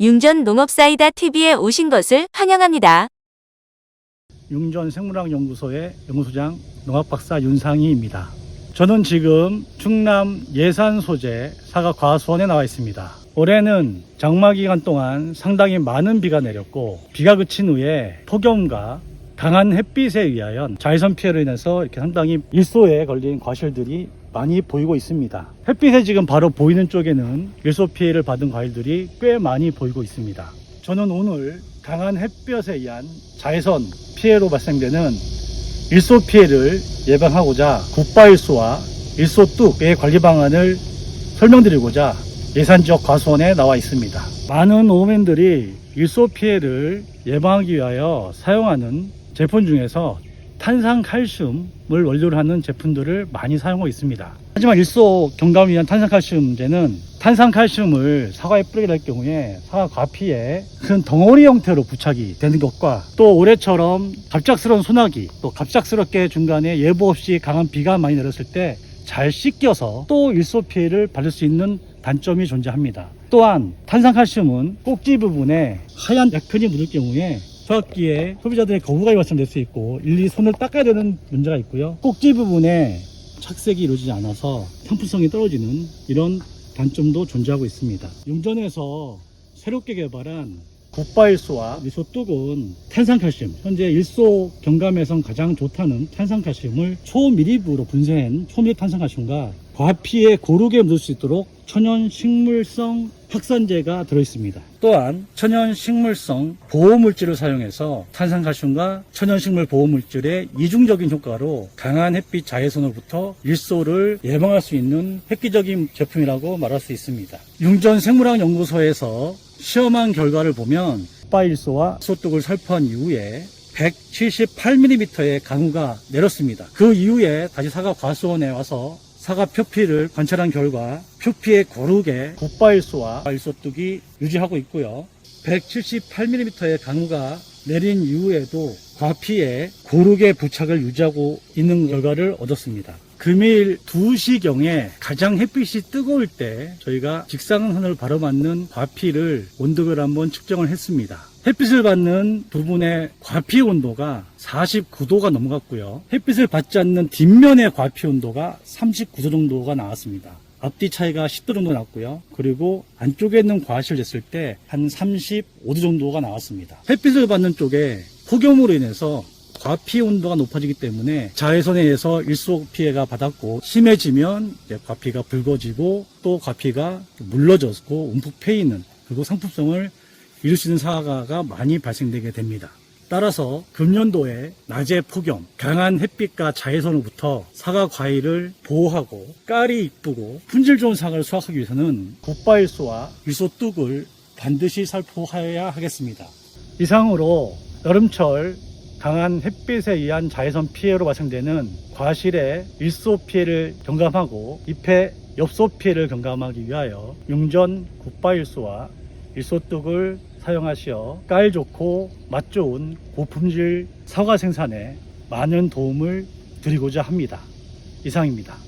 융전 농업사이다 TV에 오신 것을 환영합니다. 융전 생물학 연구소의 연구소장 농학박사 윤상희입니다. 저는 지금 충남 예산 소재 사과 과수원에 나와 있습니다. 올해는 장마 기간 동안 상당히 많은 비가 내렸고 비가 그친 후에 폭염과 강한 햇빛에 의하여 자외선 피해로 인해서 이렇게 상당히 일소에 걸린 과실들이 많이 보이고 있습니다. 햇빛에 지금 바로 보이는 쪽에는 일소 피해를 받은 과일들이 꽤 많이 보이고 있습니다. 저는 오늘 강한 햇볕에 의한 자외선 피해로 발생되는 일소 피해를 예방하고자 국바일소와 일소뚝의 관리 방안을 설명드리고자 예산 지역 과수원에 나와 있습니다. 많은 노무맨들이 일소 피해를 예방하기 위하여 사용하는 제품 중에서 탄산칼슘을 원료로 하는 제품들을 많이 사용하고 있습니다. 하지만 일소 경감을 위한 탄산칼슘제는 탄산칼슘을 사과에 뿌리게 될 경우에 사과 과피에 큰 덩어리 형태로 부착이 되는 것과 또 올해처럼 갑작스러운 소나기 또 갑작스럽게 중간에 예보 없이 강한 비가 많이 내렸을 때 잘 씻겨서 또 일소 피해를 받을 수 있는 단점이 존재합니다. 또한 탄산칼슘은 꼭지 부분에 하얀 약편이 묻을 경우에 소화기에 소비자들의 거부감이 발생될 수 있고 일일이 손을 닦아야 되는 문제가 있고요. 꼭지 부분에 착색이 이루어지지 않아서 상품성이 떨어지는 이런 단점도 존재하고 있습니다. 용전에서 새롭게 개발한 고바일소와 미소뚝은 탄산칼슘, 현재 일소 경감에선 가장 좋다는 탄산칼슘을 초미립으로 분쇄한 초미립 탄산칼슘과 과피에 고르게 묻을 수 있도록 천연 식물성 확산제가 들어있습니다. 또한 천연 식물성 보호물질을 사용해서 탄산칼슘과 천연 식물 보호물질의 이중적인 효과로 강한 햇빛 자외선으로부터 일소를 예방할 수 있는 획기적인 제품이라고 말할 수 있습니다. 융전 생물학 연구소에서 시험한 결과를 보면 바일소와 소뚝을 살포한 이후에 178mm의 강우가 내렸습니다. 그 이후에 다시 사과 과수원에 와서 사과 표피를 관찰한 결과 표피에 고르게 굿바일소와 일소뚝이 유지하고 있고요. 178mm의 강우가 내린 이후에도 과피에 고르게 부착을 유지하고 있는 결과를 얻었습니다. 금일 2시경에 가장 햇빛이 뜨거울 때 저희가 직사광선을 바로 맞는 과피를 온도를 한번 측정을 했습니다. 햇빛을 받는 부분의 과피 온도가 49도가 넘어갔고요. 햇빛을 받지 않는 뒷면의 과피 온도가 39도 정도가 나왔습니다. 앞뒤 차이가 10도 정도 났고요. 그리고 안쪽에 있는 과실을 냈을 때 한 35도 정도가 나왔습니다. 햇빛을 받는 쪽에 폭염으로 인해서 과피 온도가 높아지기 때문에 자외선에 의해서 일소 피해가 받았고 심해지면 과피가 붉어지고 또 과피가 물러졌고 움푹 패이는 그리고 상품성을 이룰 수 있는 사과가 많이 발생되게 됩니다. 따라서 금년도에 낮의 폭염, 강한 햇빛과 자외선으로부터 사과 과일을 보호하고 깔이 이쁘고 품질 좋은 사과를 수확하기 위해서는 굿바일소와 일소뚝을 반드시 살포하여야 하겠습니다. 이상으로 여름철 강한 햇빛에 의한 자외선 피해로 발생되는 과실의 일소 피해를 경감하고 잎의 엽소 피해를 경감하기 위하여 융전 굿바일소와 일소뚝을 사용하시어 깔 좋고 맛 좋은 고품질 사과 생산에 많은 도움을 드리고자 합니다. 이상입니다.